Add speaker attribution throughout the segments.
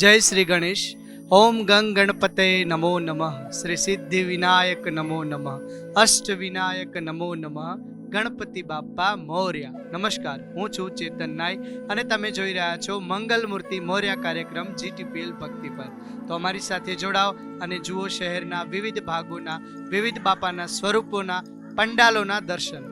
Speaker 1: જય શ્રી ગણેશ. ઓમ ગંગ ગણપતે નમો નમઃ. શ્રી સિદ્ધિ વિનાયક નમો નમઃ. અષ્ટ વિનાયક નમો નમઃ. ગણપતિ બાપ્પા મોર્યા. નમસ્કાર. હું છું ચેતન નાય અને તમે જોઈ રહ્યા છો મંગલ મૂર્તિ મોર્યા કાર્યક્રમ જીટીપીએલ ભક્તિ પર. તો અમારી સાથે જોડાઓ અને જુઓ શહેરના વિવિધ ભાગોના, વિવિધ બાપાના સ્વરૂપોના, પંડાલોના દર્શન.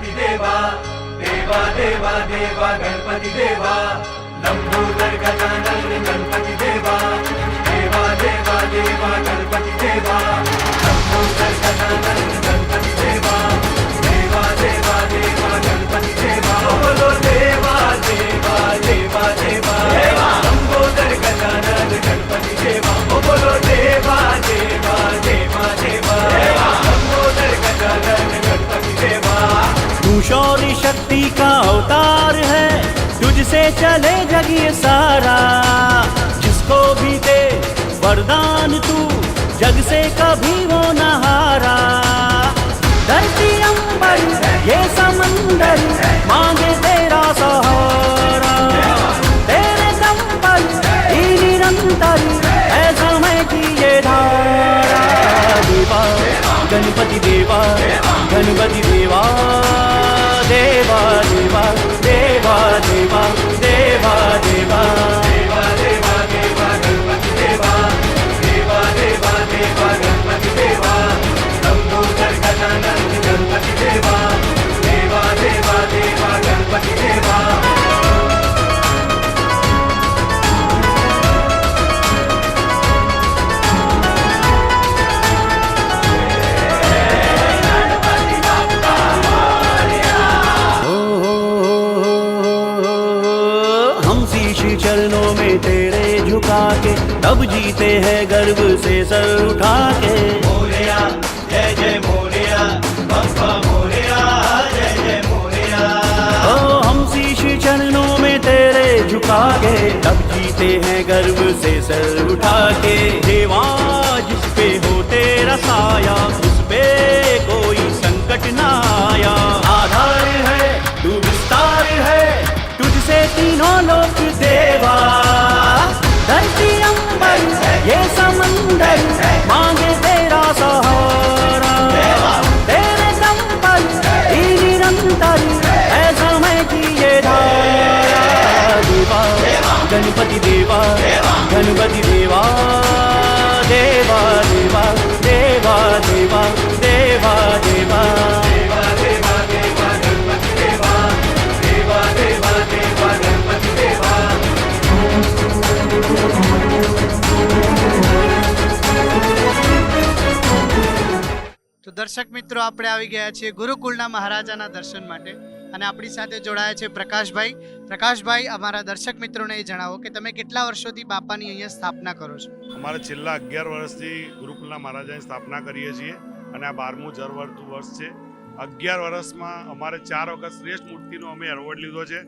Speaker 2: గణపతి దేవా దేవా దేవా దేవా గణపతి దేవా. లంబోదర్ గజానన గణపతి దేవా దేవా దేవా దేవా గణపతి దేవా. లంబోదర్
Speaker 3: గజానన గణపతి దేవా के तब जीते हैं गर्व से सर उठा के
Speaker 2: मोरिया जय जय मोरिया बप्पा मोरिया जय जय मोरिया
Speaker 3: ओ हम शीश चरणों में तेरे झुका के तब जीते हैं गर्व से सर उठा के देवा जिस पे हो तेरा साया उस पे
Speaker 2: ગણપતિ દેવા ગણપતિ દેવા દેવા દેવા દેવા દેવા દેવા દેવા
Speaker 1: તો દર્શક મિત્રો, આપણે આવી ગયા છીએ ગુરુકુળના મહારાજાના દર્શન માટે. અને આપણી સાથે જોડાયા છે પ્રકાશભાઈ. પ્રકાશભાઈ અમારા દર્શક મિત્રોને એ જણાવો કે તમે કેટલા વર્ષોથી બાપાની અહીંયા સ્થાપના કરો છો?
Speaker 4: અમારે છેલ્લા અગિયાર વર્ષથી ગુરુકુલના મહારાજાની સ્થાપના કરીએ છીએ અને આ બારમું જરવરતું વર્ષ છે. અગિયાર વર્ષમાં અમારે ચાર વખત શ્રેષ્ઠ મૂર્તિનો અમે એવોર્ડ લીધો છે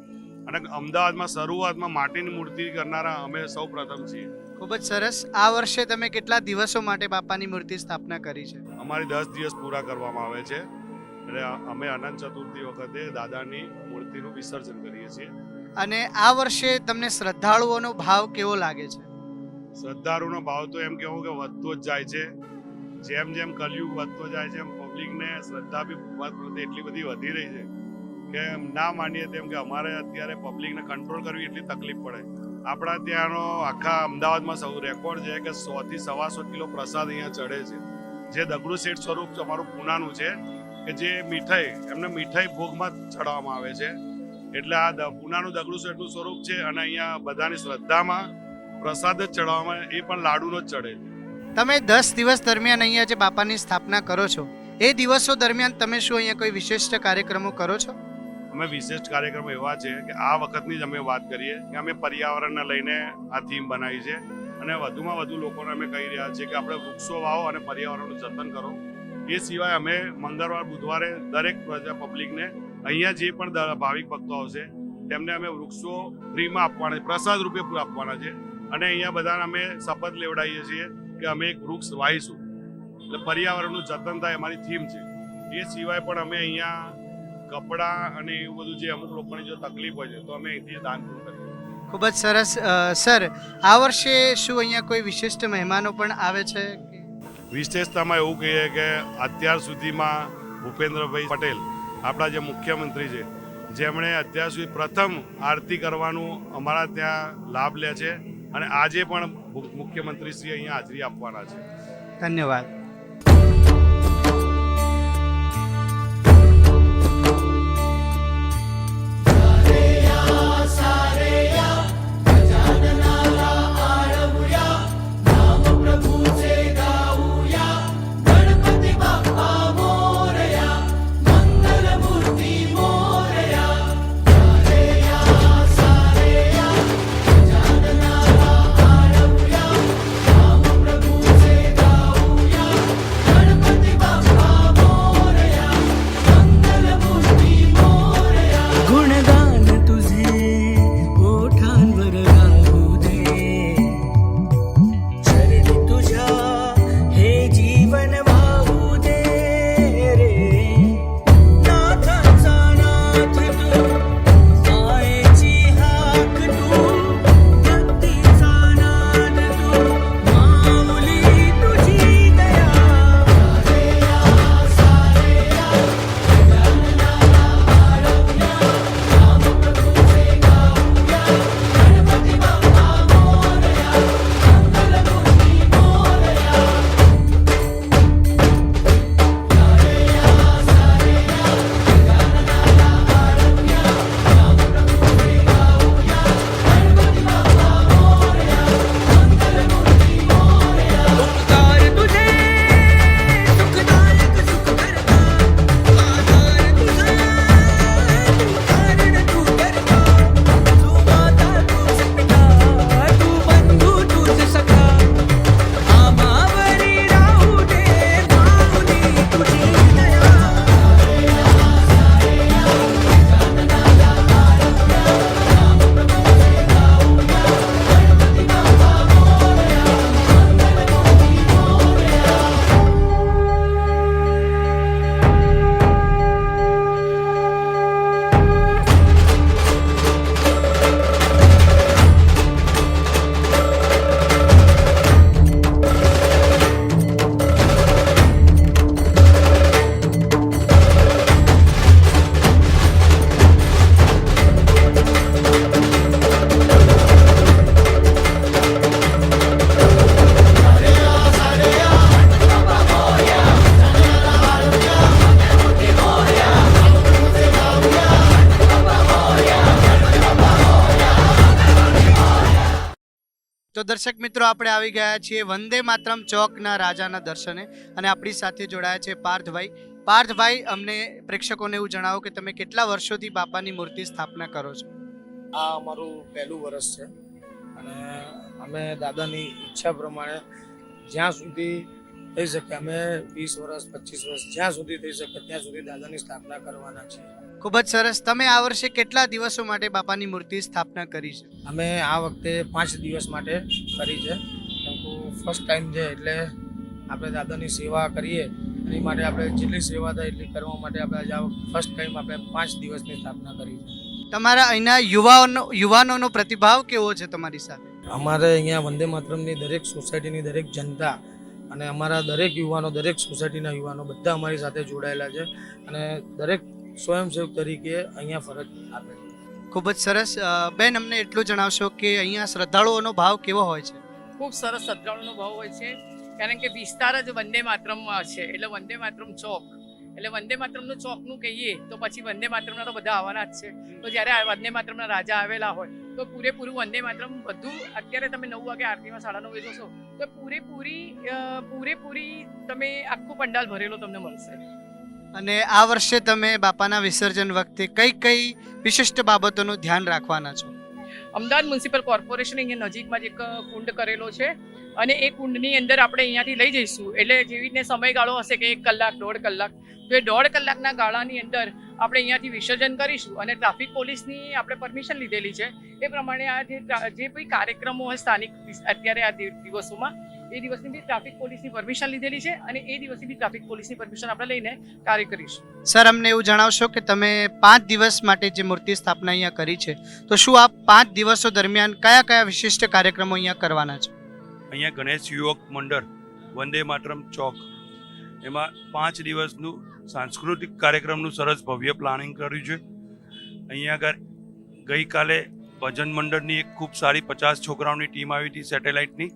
Speaker 4: અને અમદાવાદમાં શરૂઆતમાં માટીની મૂર્તિ કરનારા અમે સૌ પ્રથમ છીએ.
Speaker 1: ખૂબ જ સરસ. આ વર્ષે તમે કેટલા દિવસો માટે બાપાની મૂર્તિ સ્થાપના કરી છે?
Speaker 4: અમારી દસ દિવસ પૂરા કરવામાં આવે છે. એટલે અમે અનંત ચતુર્થી વખતે દાદાની મૂર્તિનું વિસર્જન કરીએ છીએ.
Speaker 1: અને આ વર્ષે તમને શ્રદ્ધાળુઓનો ભાવ કેવો લાગે છે?
Speaker 4: શ્રદ્ધાળુનો ભાવ તો એમ કહેવું કે વધતો જ જાય છે. જેમ જેમ કલયુગ વધતો જાય છે એમ પબ્લિકને શ્રદ્ધા બી પ્રત્યે એટલી બધી વધી રહી છે. કે ના માનીએ તેમ કે અમારે અત્યારે પબ્લિકને કંટ્રોલ કરવી એટલી તકલીફ પડે. આપણા ત્યાંનો આખા અમદાવાદમાં સૌ રેકોર્ડ છે કે સો થી સવાસો કિલો પ્રસાદ અહીંયા ચડે છે. જે દગડુ શેઠ સ્વરૂપ અમારું પૂનાનું છે. કે જે મીઠાઈ એમને મીઠાઈ ભોગમાં ચડાવવામાં આવે છે. એટલે આ પૂનાનું દગડું શેઠનું સ્વરૂપ છે અને અહીંયા બધાની શ્રદ્ધામાં પ્રસાદ જ ચડાવવામાં એ પણ લાડુનો જ ચડે છે.
Speaker 1: તમે દસ દિવસ દરમિયાન અહીંયા જે બાપાની સ્થાપના કરો છો એ દિવસો દરમિયાન તમે શું અહીંયા કોઈ વિશિષ્ટ કાર્યક્રમો કરો છો?
Speaker 4: અમે વિશિષ્ટ કાર્યક્રમો એવા છે કે આ વખતની જ અમે વાત કરીએ કે અમે પર્યાવરણને લઈને આ થીમ બનાવી છે. અને વધુમાં વધુ લોકોને અમે કહી રહ્યા છીએ કે આપણે વૃક્ષો વાવો અને પર્યાવરણનું જતન કરો. એ સિવાય અમે મંગળવાર, બુધવારે દરેક પ્રજા પબ્લિકને અહીંયા જે પણ ભાવિક ભક્તો આવશે તેમને અમે વૃક્ષો ફ્રીમાં આપવાના છે, પ્રસાદ રૂપે આપવાના છે. અને અહીંયા બધાને અમે શપથ લેવડાવીએ છીએ કે અમે એક વૃક્ષ વાવીશું. એટલે પર્યાવરણનું જતન થાય અમારી થીમ છે. એ સિવાય પણ અમે અહીંયા કપડાં અને એવું બધું જે અમુક લોકોની જો તકલીફ હોય છે, તો અમે અહીંથી દાન કરીએ.
Speaker 1: ખૂબ જ સરસ. સર, આ વર્ષે શું અહીંયા કોઈ વિશિષ્ટ મહેમાનો પણ આવે છે?
Speaker 4: વિશેષતામાં એવું કહીએ કે અત્યાર સુધીમાં ભૂપેન્દ્રભાઈ પટેલ આપણા જે મુખ્યમંત્રી છે, જેમણે અત્યાર સુધી પ્રથમ આરતી કરવાનું અમારા ત્યાં લાભ લે છે અને આજે પણ મુખ્યમંત્રીશ્રી મુખ્યમંત્રી શ્રી અહીંયા હાજરી આપવાના છે.
Speaker 1: ધન્યવાદ. દર્શક મિત્રો, આપણે આવી ગયા છીએ વંદે માતરમ ચોકના રાજાના દર્શને અને આપણી સાથે જોડાયા છે પાર્થભાઈ. પાર્થભાઈ, અમને પ્રેક્ષકોને એવું જણાવો કે તમે કેટલા વર્ષોથી બાપાની મૂર્તિ સ્થાપના કરો છો?
Speaker 5: આ અમારું પહેલું વર્ષ છે અને અમે દાદાની ઈચ્છા પ્રમાણે જ્યાં સુધી થઈ શકે, અમે વીસ વર્ષ, પચીસ વર્ષ જ્યાં સુધી થઈ શકે, ત્યાં સુધી દાદાની સ્થાપના કરવાના છીએ.
Speaker 1: ખૂબ જ સરસ. તમે આ વર્ષે કેટલા દિવસો માટે બાપાની મૂર્તિ સ્થાપના કરી છે?
Speaker 5: અમે આ વખતે પાંચ દિવસ માટે કરી છે. ફર્સ્ટ ટાઈમ છે એટલે આપણે દાદાની સેવા કરીએ. એની માટે આપણે જેટલી સેવા થાય એટલી કરવા માટે આપણે આજે ફર્સ્ટ ટાઈમ આપણે પાંચ દિવસની સ્થાપના કરી છે.
Speaker 1: તમારા અહીંના યુવાઓનો યુવાનોનો પ્રતિભાવ કેવો છે તમારી સાથે?
Speaker 5: અમારે અહીંયા વંદે માતરમની દરેક સોસાયટીની દરેક જનતા અને અમારા દરેક યુવાનો દરેક સોસાયટીના યુવાનો બધા અમારી સાથે જોડાયેલા છે. અને દરેક સ્વયંસેવક તરીકે અહીંયા ફરજ આપે છે.
Speaker 1: ખૂબ જ સરસ. બેન અમને એટલું જણાવશો કે અહીંયા શ્રદ્ધાળુઓનો ભાવ કેવો હોય છે?
Speaker 6: ખૂબ સરસ શ્રદ્ધાળુનો ભાવ હોય છે. કારણ કે વિસ્તાર જ વંદે માતરમમાં છે. એટલે વંદે માતરમ ચોક. એટલે વંદે માતરમનું ચોકનું કહીએ તો પછી વંદે માતરમના તો બધા આવવાના જ છે. તો જ્યારે આ વંદે માતરમના રાજા આવેલા હોય તો પૂરેપૂરું વંદે માતરમ બધું અત્યારે તમે નવ વાગે આરતીમાં સાડા નવે જોશો તો પૂરેપૂરી પૂરેપૂરી તમે આખું પંડાલ ભરેલો તમને મળશે.
Speaker 1: અને આ વર્ષે તમે બાપાના વિસર્જન વખતે કઈ કઈ વિશિષ્ટ બાબતોનું ધ્યાન રાખવાના છો?
Speaker 6: અમદાવાદ મ્યુનિસિપલ કોર્પોરેશન અહીંયા નજીકમાં જ એક કુંડ કરેલો છે અને એ કુંડની અંદર આપણે અહીંયાથી લઈ જઈશું. એટલે જેવી રીતે સમયગાળો હશે કે એક કલાક, દોઢ કલાક, તો એ દોઢ કલાકના ગાળાની અંદર આપણે અહીંયાથી વિસર્જન કરીશું અને ટ્રાફિક પોલીસની આપણે પરમિશન લીધેલી છે. એ પ્રમાણે આ જે કોઈ કાર્યક્રમો હોય સ્થાનિક, અત્યારે આ દિવસોમાં એ દિવસની બી ટ્રાફિક પોલીસની પરમિશન લીધેલી છે અને એ દિવસની બી ટ્રાફિક પોલીસની પરમિશન આપણે લઈને કાર્ય કરીશું.
Speaker 1: સર અમને એવું જણાવશો કે તમે પાંચ દિવસ માટે જે મૂર્તિ સ્થાપના અહીંયા કરી છે તો શું આપ પાંચ દિવસો દરમિયાન કયા કયા વિશિષ્ટ કાર્યક્રમો અહીંયા કરવાના છે?
Speaker 7: અહીંયા ગણેશ યુવક મંડળ વંદે માતરમ ચોક એમાં પાંચ દિવસનું સાંસ્કૃતિક કાર્યક્રમનું સરસ ભવ્ય પ્લાનિંગ કર્યું છે. અહીંયા આગળ ગઈકાલે ભજન મંડળની એક ખૂબ સારી પચાસ છોકરાઓની ટીમ આવી હતી સેટેલાઇટની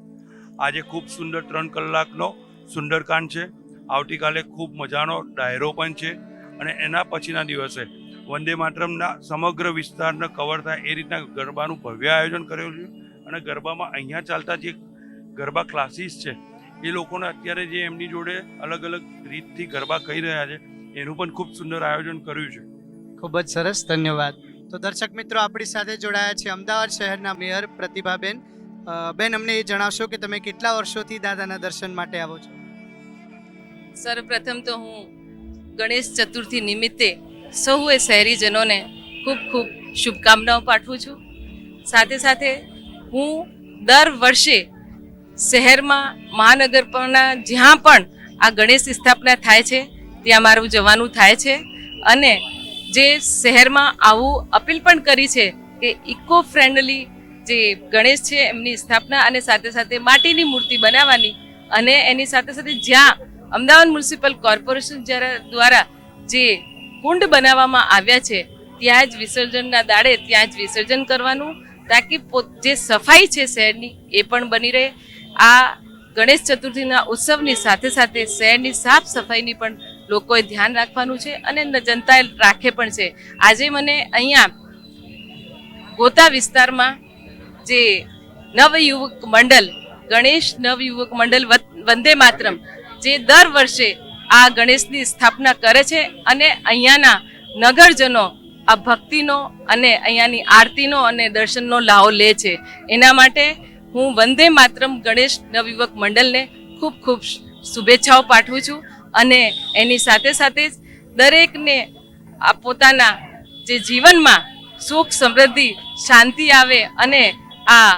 Speaker 7: આજે ખૂબ સુંદર ત્રણ કલાકનો સુંદરકાંડ છે. આવતીકાલે ખૂબ મજાનો ડાયરો પણ છે અને એના પછીના દિવસે વંદે માતરમના સમગ્ર વિસ્તારને કવર થાય એ રીતના ગરબાનું ભવ્ય આયોજન કરેલું છે અને ગરબામાં અહીંયા ચાલતા જે ગરબા ક્લાસીસ છે એ લોકોને અત્યારે જે એમની જોડે અલગ અલગ રીતથી ગરબા કહી રહ્યા છે એનું પણ ખૂબ સુંદર આયોજન કર્યું છે.
Speaker 1: ખૂબ જ સરસ, ધન્યવાદ. તો દર્શક મિત્રો, આપણી સાથે જોડાયા છે અમદાવાદ શહેરના મેયર પ્રતિભાબેન. બેન, અમને એ જણાવશો કે તમે કેટલા વર્ષોથી દાદાના દર્શન માટે આવો છો?
Speaker 8: સર્વપ્રથમ તો હું ગણેશ ચતુર્થી નિમિત્તે સૌએ શહેરીજનોને ખૂબ ખૂબ શુભકામનાઓ પાઠવું છું. સાથે સાથે હું દર વર્ષે શહેરમાં મહાનગરના જ્યાં પણ આ ગણેશ સ્થાપના થાય છે, ત્યાં મારું જવાનું થાય છે અને જે શહેરમાં આવું અપીલ પણ કરી છે કે ઇકો ફ્રેન્ડલી જે ગણેશ છે એમની સ્થાપના અને સાથે સાથે માટીની મૂર્તિ બનાવવાની અને એની સાથે સાથે જ્યાં અમદાવાદ મ્યુનિસિપલ કોર્પોરેશન દ્વારા જે કુંડ બનાવવામાં આવ્યા છે, ત્યાં જ વિસર્જનના દાડે ત્યાં જ વિસર્જન કરવાનું, તાકી જે સફાઈ છે શહેરની એ પણ બની રહે. આ ગણેશ ચતુર્થીના ઉત્સવની સાથે સાથે શહેરની સાફ સફાઈની પણ લોકોએ ધ્યાન રાખવાનું છે અને જનતાએ રાખે પણ છે. આજે મને અહીંયા ગોતા વિસ્તારમાં જે નવયુવક મંડળ, ગણેશ નવયુવક મંડળ વંદે માતરમ, જે દર વર્ષે આ ગણેશની સ્થાપના કરે છે અને અહીંયાના નગરજનો આ ભક્તિનો અને અહીંયાની આરતીનો અને દર્શનનો લાહો લે છે. એના માટે હું વંદે માતરમ ગણેશ નવયુવક મંડળને ખૂબ ખૂબ શુભેચ્છાઓ પાઠવું છું અને એની સાથે સાથે જ દરેકને આ પોતાના જે જીવનમાં સુખ સમૃદ્ધિ, શાંતિ આવે અને આ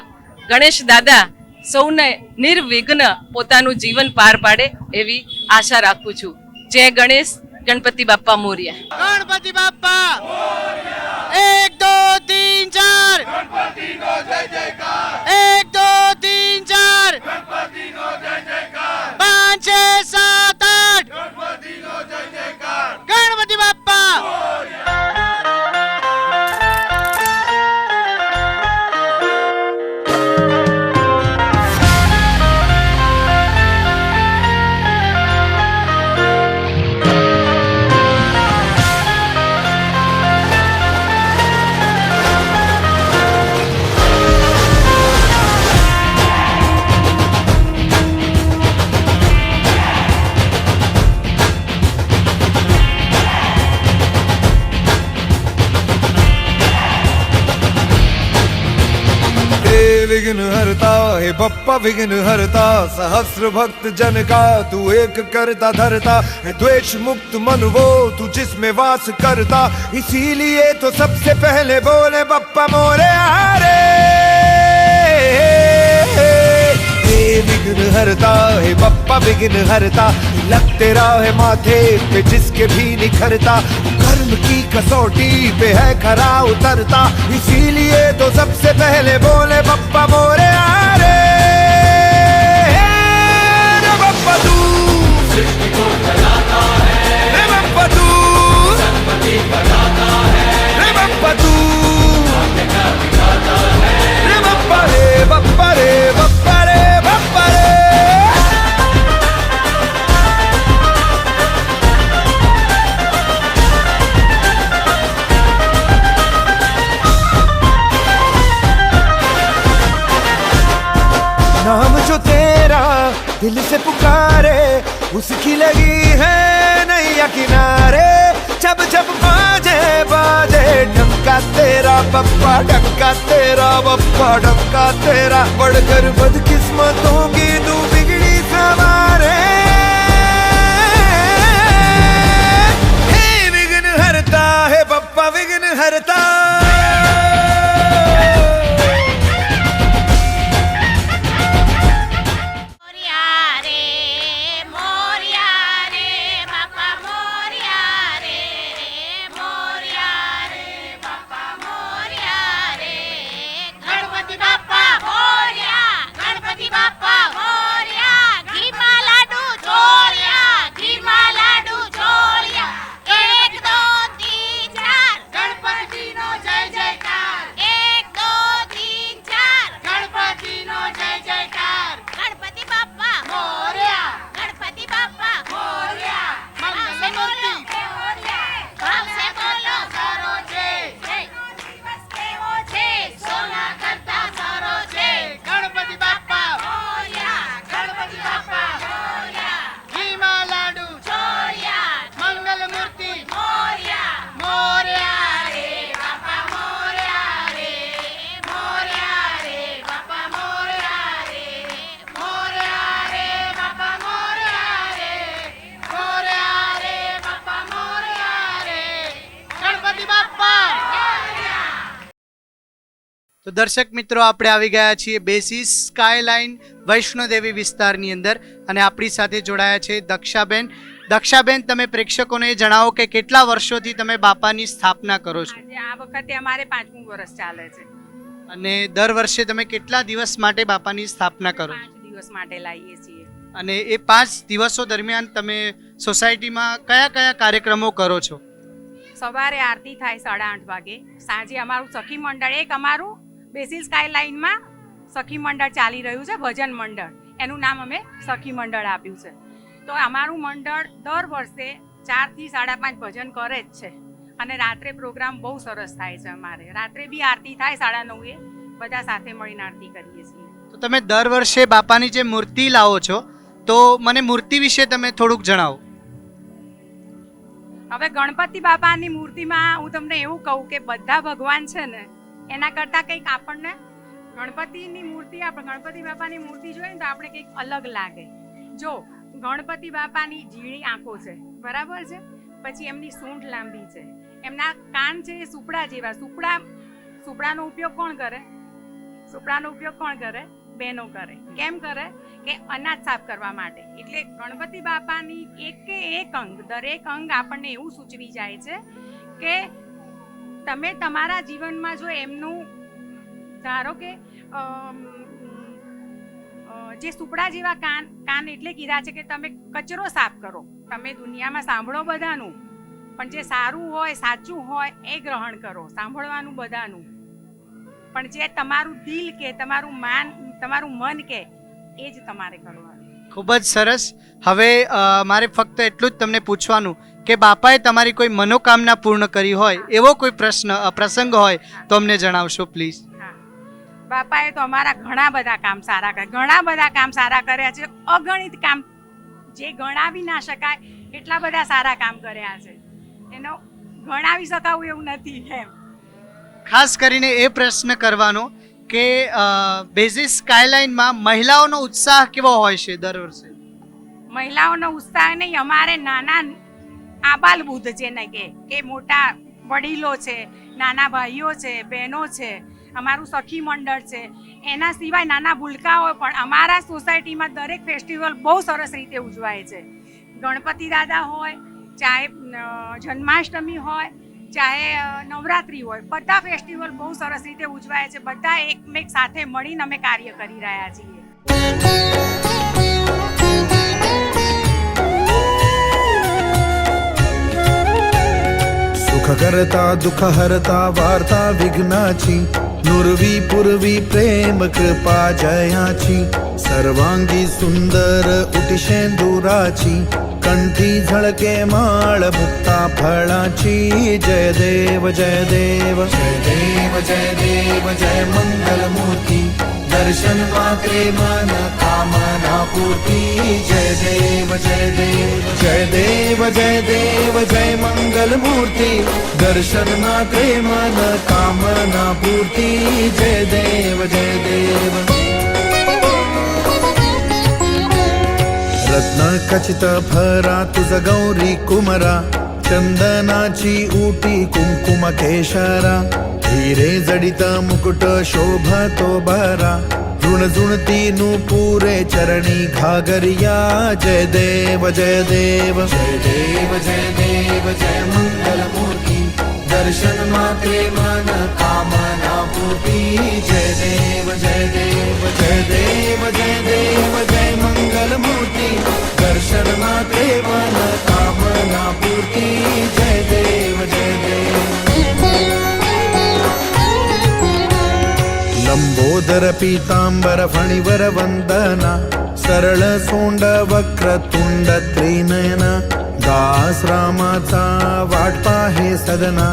Speaker 8: ગણેશ દાદા સૌને નિર્વિઘ્ન પોતાનું જીવન પાર પાડે એવી આશા રાખું છું. જય ગણેશ ગણપતિ બાપ્પા મોર્યા.
Speaker 1: ગણપતિ બાપા એક દો તીન ચાર. એક દો તીન ચાર.
Speaker 2: हरता हे बप्पा विघ्न हरता, सहस्र भक्त जन का तू एक करता धरता। है द्वेष मुक्त मन वो तू जिसमें वास करता। इसीलिए तो सबसे पहले बोले, बप्पा मोरे हारे। विघ्न हरता, हे बप्पा विघ्न हरता। लग तेरा है माथे पे जिसके भी निखरता। कसौटी पे है खरा उतरता, इसीलिए तो सबसे पहले बोले पप्पा मोरे आरे। बप्पा तू। रे बप्पा तू। बप्पा तू। तेरा पढ़कर बदकिस्मतों की तू बिगड़ी सवार। है विघ्न हरता है पप्पा विघ्न
Speaker 9: हरता। દર્શક મિત્રો આપણે આવી ગયા છીએ બેસીસ સ્કાયલાઇન વૈષ્ણોદેવી વિસ્તારની અંદર અને આપણી સાથે જોડાયા છે દક્ષાબેન. દક્ષાબેન તમે પ્રેક્ષકોને જણાવો કે કેટલા વર્ષોથી તમે બાપાની સ્થાપના કરો છો?
Speaker 10: આ વખતે અમારે પાંચમું વર્ષ ચાલે છે.
Speaker 9: અને દર વર્ષે તમે કેટલા દિવસ માટે બાપાની સ્થાપના કરો છો?
Speaker 10: પાંચ દિવસ માટે લાવીએ છીએ.
Speaker 9: અને એ પાંચ દિવસો દરમિયાન તમે સોસાયટીમાં કયા કયા કાર્યક્રમો કરો છો?
Speaker 10: સવારે આરતી થાય સાડા આઠ વાગે સાંજે અમારું સખી મંડળ એક અમારું બેસિલ સ્કાય લાઇનમાં સખી મંડળ ચાલી રહ્યું છે ભજન મંડળ. એનું નામ અમે સખી મંડળ આપ્યું છે. તો અમારું મંડળ દર વર્ષે ચારથી સાડા પાંચ ભજન કરે જ છે. અને રાત્રે પ્રોગ્રામ બહુ સરસ થાય છે અમારે. રાત્રે બી આરતી થાય સાડા નવે બધા સાથે મળીને આરતી કરીએ છીએ.
Speaker 9: તો તમે દર વર્ષે બાપાની જે મૂર્તિ લાવો છો તો મને મૂર્તિ વિશે તમે થોડુંક જણાવો.
Speaker 10: હવે ગણપતિ બાપાની મૂર્તિમાં હું તમને એવું કહું કે બધા ભગવાન છે ને એના કરતાં કંઈક આપણને ગણપતિની મૂર્તિ, આપણે ગણપતિ બાપાની મૂર્તિ જોઈએ ને તો આપણે કંઈક અલગ લાગે. જો, ગણપતિ બાપાની ઝીણી આંખો છે, બરાબર છે? પછી એમની સૂંઢ લાંબી છે. એમના કાન છે એ સુપડા જેવા. સુપડા, સુપડાનો ઉપયોગ કોણ કરે? સુપડાનો ઉપયોગ કોણ કરે? બહેનો કરે. કેમ કરે? કે અનાજ સાફ કરવા માટે. એટલે ગણપતિ બાપાની એક એક અંગ, દરેક અંગ આપણને એવું સૂચવી જાય છે કે તમે તમારા જીવનમાં જો એમનું, ધારો કે જે સુપડા જેવા કાન કાન એટલે કીધા છે કે તમે કચરો સાફ કરો. તમે દુનિયામાં સાંભળો બધાનું, પણ જે સારું હોય, સાચું હોય, એ ગ્રહણ કરો. સાંભળવાનું બધાનું. પણ જે તમારું દિલ કે, તમારું માન, તમારું મન કે, એ જ તમારે કરવાનું.
Speaker 9: ખૂબ જ સરસ. હવે મારે ફક્ત એટલું જ તમને પૂછવાનું કે બાપાએ તમારી કોઈ મનોકામના પૂર્ણ કરી હોય એવો કોઈ પ્રશ્ન પ્રસંગ હોય તો અમને જણાવશો પ્લીઝ.
Speaker 10: હા. બાપાએ તો અમારા ઘણા બધા કામ સારા કર્યા. ઘણા બધા કામ સારા કર્યા છે. અગણિત કામ. જે ગણાવી ના શકાય એટલા બધા સારા કામ કર્યા છે. એનો ગણાવી શકાવું એવું નથી એમ.
Speaker 9: ખાસ કરીને એ પ્રશ્ન કરવાનો કે બેઝિસ સ્કાયલાઇનમાં મહિલાઓનો ઉત્સાહ કેવો હોય છે દર વર્ષે?
Speaker 10: મહિલાઓનો ઉત્સાહ નહીં અમારે નાના આબાલ બુદ્ધ જેને કે કે મોટા વડીલો છે, નાના ભાઈઓ છે, બહેનો છે, અમારું સખી મંડળ છે. એના સિવાય નાના ભૂલકાઓ પણ અમારા સોસાયટીમાં દરેક ફેસ્ટિવલ બહુ સરસ રીતે ઉજવાય છે. ગણપતિ દાદા હોય, ચાહે જન્માષ્ટમી હોય, ચાહે નવરાત્રિ હોય, બધા ફેસ્ટિવલ બહુ સરસ રીતે ઉજવાય છે. બધા એકમેક સાથે મળીને અમે કાર્ય કરી રહ્યા છીએ.
Speaker 11: સુખ કરતા દુઃખ હરતા વાર્તા વિઘ્નાચી નુરવી પૂર્વી પ્રેમ કૃપા જયાચી સર્વાંગી સુંદર ઉઠશે દુરાચી કંઠી ઝળકે માળ મુક્તા ફળાચી જય દેવ જય દેવ જય દેવ જય દેવ જય મંગલ મૂર્તિ દર્શન માત્રે માના पूर्ती जय देव जय देव जय देव जय देव जय मंगल मूर्ती दर्शन मात्रे मन कामनापूर्ती। जय देव जय देव। रत्न खचित भरा तुझ गौरी कुमरा। चंदनाची उटी कुंकुम केशरा। हिरे जडित मुकुट शोभतो बरा। ઝૂણ ઝૂણતી નું પૂરે ચરણી ઘાગરિયા જય દેવ જય દેવ. જય દેવ જય દેવ, જય મંગલ મૂર્તિ દર્શન માત્રે મન કામના પૂર્તિ. જય દેવ જય દેવ જય દેવ જય દેવ, જય મંગલ મૂર્તિ દર્શન માત્રે મન કામના પૂર્તિ. જય દેવ જય દેવ. लम्बोदर पीताम्बर फणिवर वंदना सरळ सोण्ड वक्र तुण्ड त्रिनयन दास रामाचा वाटपा हे सदना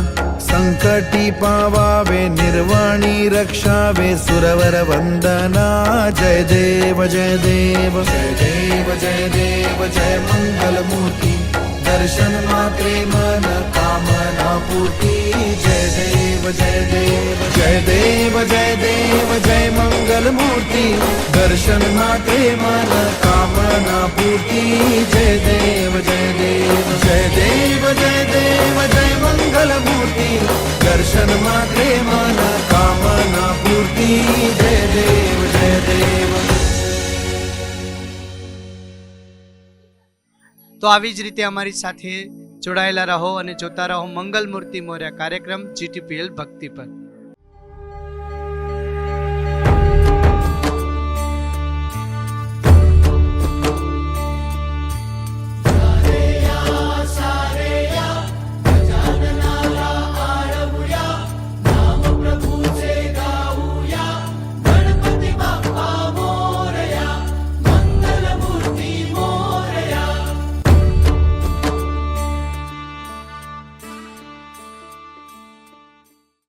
Speaker 11: संकटी पावावे निर्वाणी रक्षावे सुरवर वंदना जय देव जय देव जय देव जय देव जय मंगल દર્શન માત્રે મન કામના પૂર્તિ જય દેવ જય દેવ જય દેવ જય દેવ જય મંગલ મૂર્તિ દર્શન માત્રે મન કામના પૂર્તિ જય દેવ જય દેવ જય દેવ જય દેવ જય મંગલ મૂર્તિ દર્શન માત્રે મન કામના પૂર્તિ જય દેવ જય દેવ
Speaker 1: તો આવી જ રીતે અમારી સાથે જોડાયેલા રહો અને જોતા રહો મંગલ મૂર્તિ મોર્યા કાર્યક્રમ જીટીપીએલ ભક્તિ પર